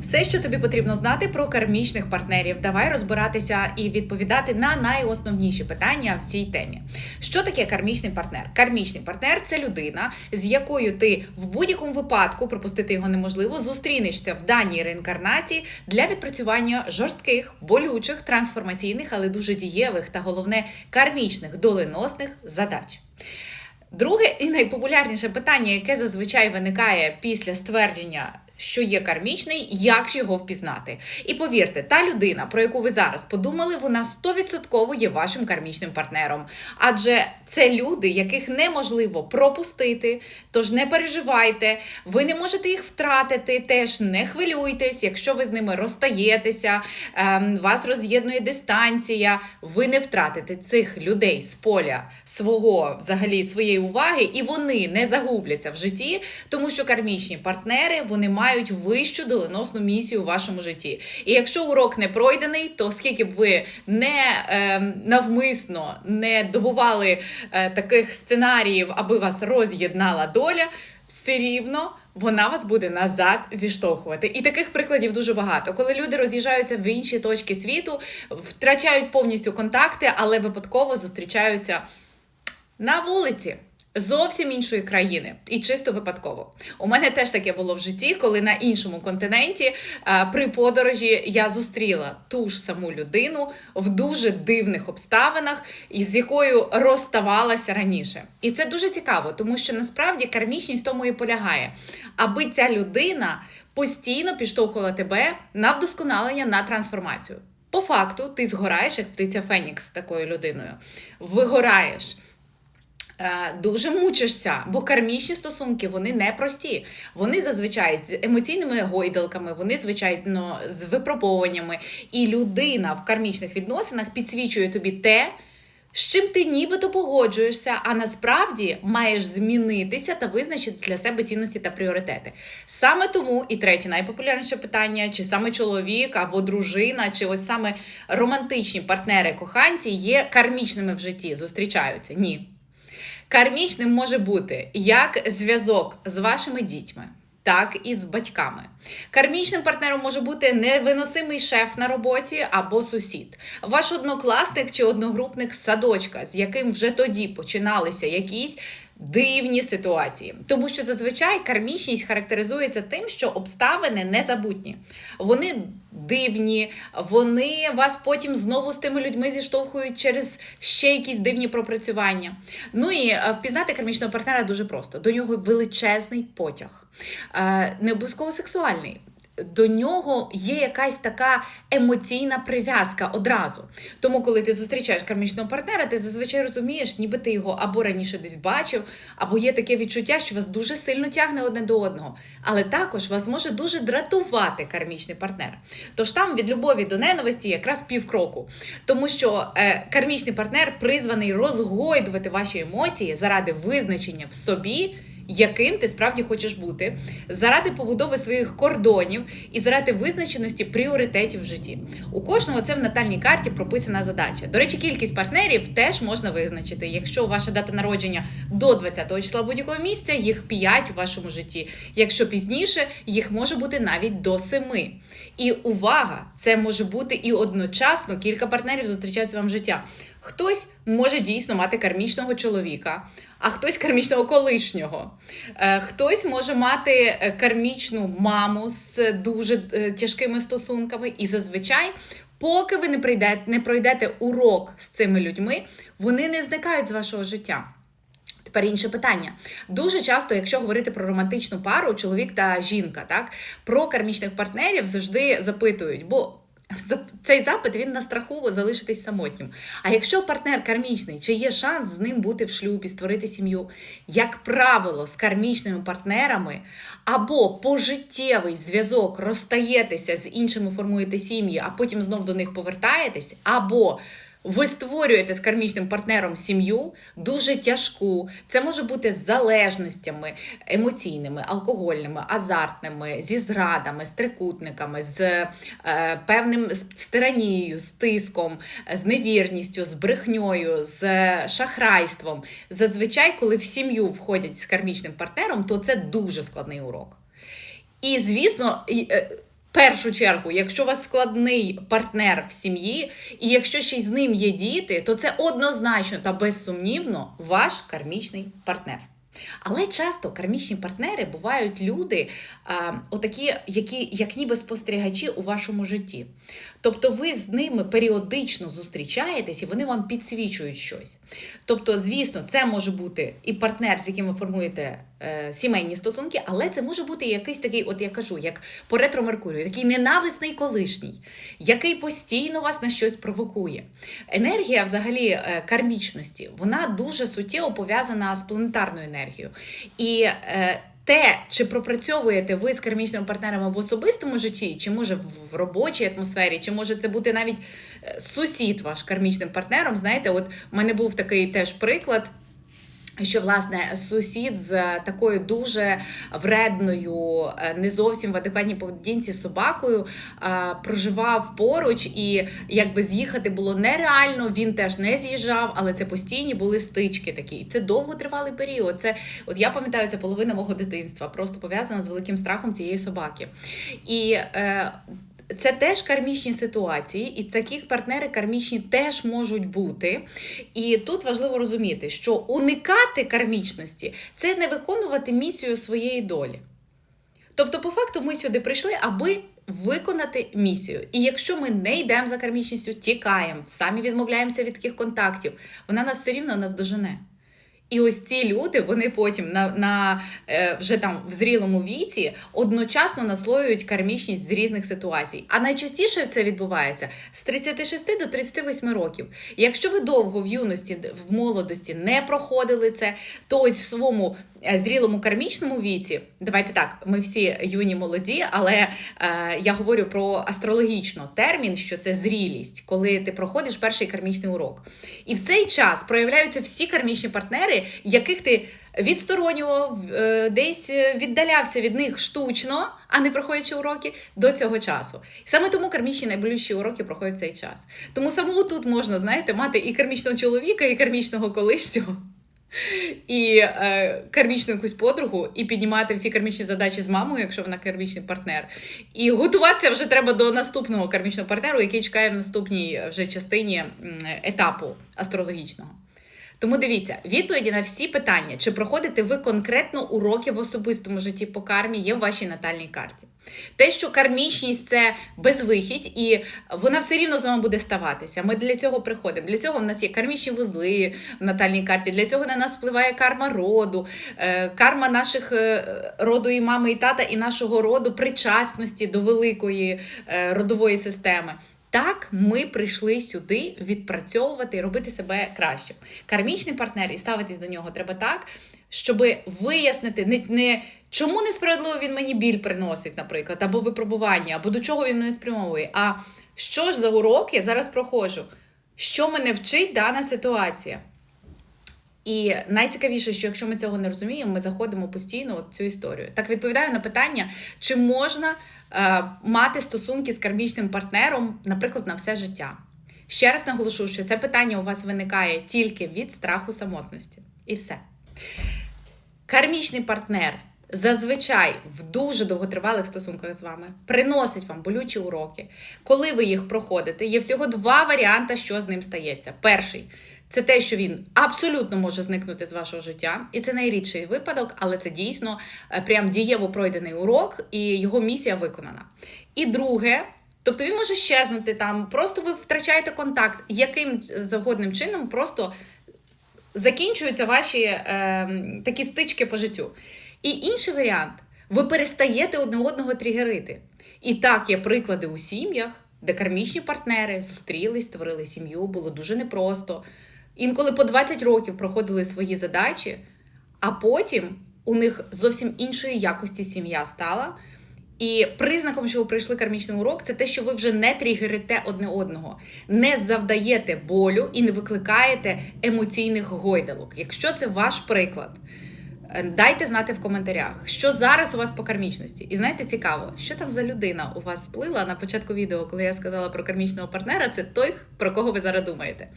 Все, що тобі потрібно знати про кармічних партнерів. Давай розбиратися і відповідати на найосновніші питання в цій темі. Що таке кармічний партнер? Кармічний партнер це людина, з якою ти в будь-якому випадку пропустити його неможливо, зустрінешся в даній реінкарнації для відпрацювання жорстких, болючих, трансформаційних, але дуже дієвих та головне кармічних доленосних задач. Друге і найпопулярніше питання, яке зазвичай виникає після ствердження, що є кармічний, як ж його впізнати. І повірте, та людина, про яку ви зараз подумали, вона 100% є вашим кармічним партнером. Адже це люди, яких неможливо пропустити. Тож не переживайте, ви не можете їх втратити. Теж не хвилюйтесь, якщо ви з ними розстаєтеся, ем, вас роз'єднує дистанція. Ви не втратите цих людей з поля свого взагалі своєї уваги, і вони не загубляться в житті, тому що кармічні партнери вони мають вищу доленосну місію у вашому житті. І якщо урок не пройдений, то скільки б ви не ем, навмисно не добували е, таких сценаріїв, аби вас роз'єднала доля, все рівно. Вона вас буде назад зіштовхувати. І таких прикладів дуже багато. Коли люди роз'їжджаються в інші точки світу, втрачають повністю контакти, але випадково зустрічаються на вулиці. Зовсім іншої країни і чисто випадково. У мене теж таке було в житті, коли на іншому континенті е, при подорожі я зустріла ту ж саму людину в дуже дивних обставинах, із якою розставалася раніше. І це дуже цікаво, тому що насправді кармічність в тому і полягає, аби ця людина постійно підштовхувала тебе на вдосконалення на трансформацію. По факту, ти згораєш як птиця Фенікс з такою людиною. Вигораєш. Е, Дуже мучишся, бо кармічні стосунки вони непрості. Вони зазвичай з емоційними гойдалками, вони звичайно з випробовуваннями. І людина в кармічних відносинах підсвічує тобі те, з чим ти нібито погоджуєшся, а насправді маєш змінитися та визначити для себе цінності та пріоритети. Саме тому і третє найпопулярніше питання: чи саме чоловік або дружина, чи ось саме романтичні партнери, коханці є кармічними в житті, зустрічаються? Ні. Кармічним може бути як зв'язок з вашими дітьми, так і з батьками. Кармічним партнером може бути невиносимий шеф на роботі або сусід, ваш однокласник чи одногрупник садочка, з яким вже тоді починалися якісь. Дивні ситуації, тому що зазвичай кармічність характеризується тим, що обставини незабутні. Вони дивні, вони вас потім знову з тими людьми зіштовхують через ще якісь дивні пропрацювання. Ну і е, впізнати кармічного партнера дуже просто. До нього величезний потяг, Е, не обов'язково сексуальний. До нього є якась така емоційна прив'язка одразу. Тому, коли ти зустрічаєш кармічного партнера, ти зазвичай розумієш, ніби ти його або раніше десь бачив, або є таке відчуття, що вас дуже сильно тягне одне до одного. Але також вас може дуже дратувати кармічний партнер. Тож там від любові до ненависті якраз півкроку. Тому що е, кармічний партнер призваний розгойдувати ваші емоції заради визначення в собі яким ти справді хочеш бути, заради побудови своїх кордонів і заради визначеності пріоритетів в житті. У кожного це в натальній карті прописана задача. До речі, кількість партнерів теж можна визначити. Якщо ваша дата народження до 20-го числа будь-якого місяця, їх 5 у вашому житті. Якщо пізніше, їх може бути навіть до 7. І увага, це може бути і одночасно кілька партнерів зустрічаються вам життя. Хтось може дійсно мати кармічного чоловіка, а хтось кармічного колишнього. Е, Хтось може мати е, кармічну маму з дуже е, тяжкими стосунками, і зазвичай. Поки ви не прийдете, не пройдете урок з цими людьми, вони не зникають з вашого життя. Тепер інше питання. Дуже часто, якщо говорити про романтичну пару, чоловік та жінка, так про кармічних партнерів завжди запитують, бо цей запит він на страху залишитись самотнім. А якщо партнер кармічний, чи є шанс з ним бути в шлюбі, створити сім'ю? Як правило, з кармічними партнерами або пожиттєвий зв'язок розстаєтеся з іншими, формуєте сім'ї, а потім знов до них повертаєтесь, або ви створюєте з кармічним партнером сім'ю дуже тяжку. Це може бути з залежностями емоційними, алкогольними, азартними, зі зрадами, з трикутниками, з е, певним з тиранією, з тиском, з невірністю, з брехньою, з е, шахрайством. Зазвичай, коли в сім'ю входять з кармічним партнером, то це дуже складний урок. І звісно, е, першу чергу, якщо у вас складний партнер в сім'ї, і якщо ще й з ним є діти, то це однозначно та безсумнівно ваш кармічний партнер. Але часто кармічні партнери бувають люди, а, отакі, які як ніби спостерігачі у вашому житті. Тобто ви з ними періодично зустрічаєтесь і вони вам підсвічують щось. Тобто, звісно, це може бути і партнер, з яким ви формуєте сімейні стосунки, але це може бути якийсь такий, от я кажу, як по ретро Меркурію, такий ненависний колишній, який постійно вас на щось провокує. Енергія, взагалі, е, кармічності, вона дуже суттєво пов'язана з планетарною енергією. І е, те, чи пропрацьовуєте ви з кармічними партнерами в особистому житті, чи може в робочій атмосфері, чи може це бути навіть е, сусід ваш кармічним партнером. Знаєте, от в мене був такий теж приклад. Що власне сусід з такою дуже вредною, е, не зовсім в адекватній поведінці собакою е, проживав поруч, і якби з'їхати було нереально. Він теж не з'їжджав, але це постійні були стички такі. І це довготривалий період. Це от я пам'ятаю, це половина мого дитинства, просто пов'язана з великим страхом цієї собаки. І е, це теж кармічні ситуації, і таких партнери кармічні теж можуть бути. І тут важливо розуміти, що уникати кармічності це не виконувати місію своєї долі. Тобто, по факту, ми сюди прийшли, аби виконати місію. І якщо ми не йдемо за кармічністю, тікаємо, самі відмовляємося від таких контактів, вона нас все рівно наздожене. І ось ці люди, вони потім на, на е, вже там в зрілому віці одночасно наслоюють кармічність з різних ситуацій. А найчастіше це відбувається з 36 до 38 років. Якщо ви довго в юності, в молодості не проходили це, то ось в своєму зрілому кармічному віці, давайте так, ми всі юні молоді, але е, я говорю про астрологічно термін, що це зрілість, коли ти проходиш перший кармічний урок. І в цей час проявляються всі кармічні партнери, яких ти відсторонював, е, десь віддалявся від них штучно, а не проходячи уроки до цього часу. Саме тому кармічні найболючі уроки проходять цей час. Тому саме тут можна, знаєте, мати і кармічного чоловіка, і кармічного колишнього. І е, кармічну якусь подругу, і піднімати всі кармічні задачі з мамою, якщо вона кармічний партнер. І готуватися вже треба до наступного кармічного партнеру, який чекає в наступній вже частині етапу астрологічного. Тому дивіться, відповіді на всі питання, чи проходите ви конкретно уроки в особистому житті по кармі, є в вашій натальній карті. Те, що кармічність це безвихідь, і вона все рівно з вами буде ставатися. Ми для цього приходимо. Для цього в нас є кармічні вузли в натальній карті. Для цього на нас впливає карма роду, е, карма наших е, роду і мами, і тата, і нашого роду причасності до великої е, родової системи. Так, ми прийшли сюди відпрацьовувати і робити себе краще. Кармічний партнер і ставитись до нього треба так, щоб вияснити не, не чому несправедливо він мені біль приносить, наприклад, або випробування, або до чого він мене спрямовує. А що ж за урок я зараз проходжу? Що мене вчить дана ситуація? І найцікавіше, що якщо ми цього не розуміємо, ми заходимо постійно в цю історію. Так відповідаю на питання, чи можна е, мати стосунки з кармічним партнером, наприклад, на все життя. Ще раз наголошу, що це питання у вас виникає тільки від страху самотності. І все. Кармічний партнер зазвичай в дуже довготривалих стосунках з вами приносить вам болючі уроки. Коли ви їх проходите, є всього два варіанти, що з ним стається. Перший це те, що він абсолютно може зникнути з вашого життя, і це найрідший випадок, але це дійсно е, прям дієво пройдений урок, і його місія виконана. І друге. Тобто він може щезнути там, просто ви втрачаєте контакт, яким завгодним чином просто закінчуються ваші е, такі стички по життю. І інший варіант ви перестаєте одне одного тригерити. І так є приклади у сім'ях, де кармічні партнери зустрілись, створили сім'ю, було дуже непросто. Інколи по 20 років проходили свої задачі, а потім у них зовсім іншої якості сім'я стала. І признаком, що ви пройшли кармічний урок, це те, що ви вже не тригерите одне одного, не завдаєте болю і не викликаєте емоційних гойдалок. Якщо це ваш приклад, дайте знати в коментарях, що зараз у вас по кармічності. І знаєте, цікаво, що там за людина у вас сплила на початку відео, коли я сказала про кармічного партнера, це той, про кого ви зараз думаєте.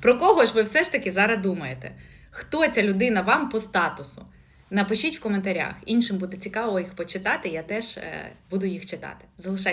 Про кого ж ви все ж таки зараз думаєте? Хто ця людина вам по статусу? Напишіть в коментарях. Іншим буде цікаво їх почитати. Я теж е, буду їх читати. Залишайте.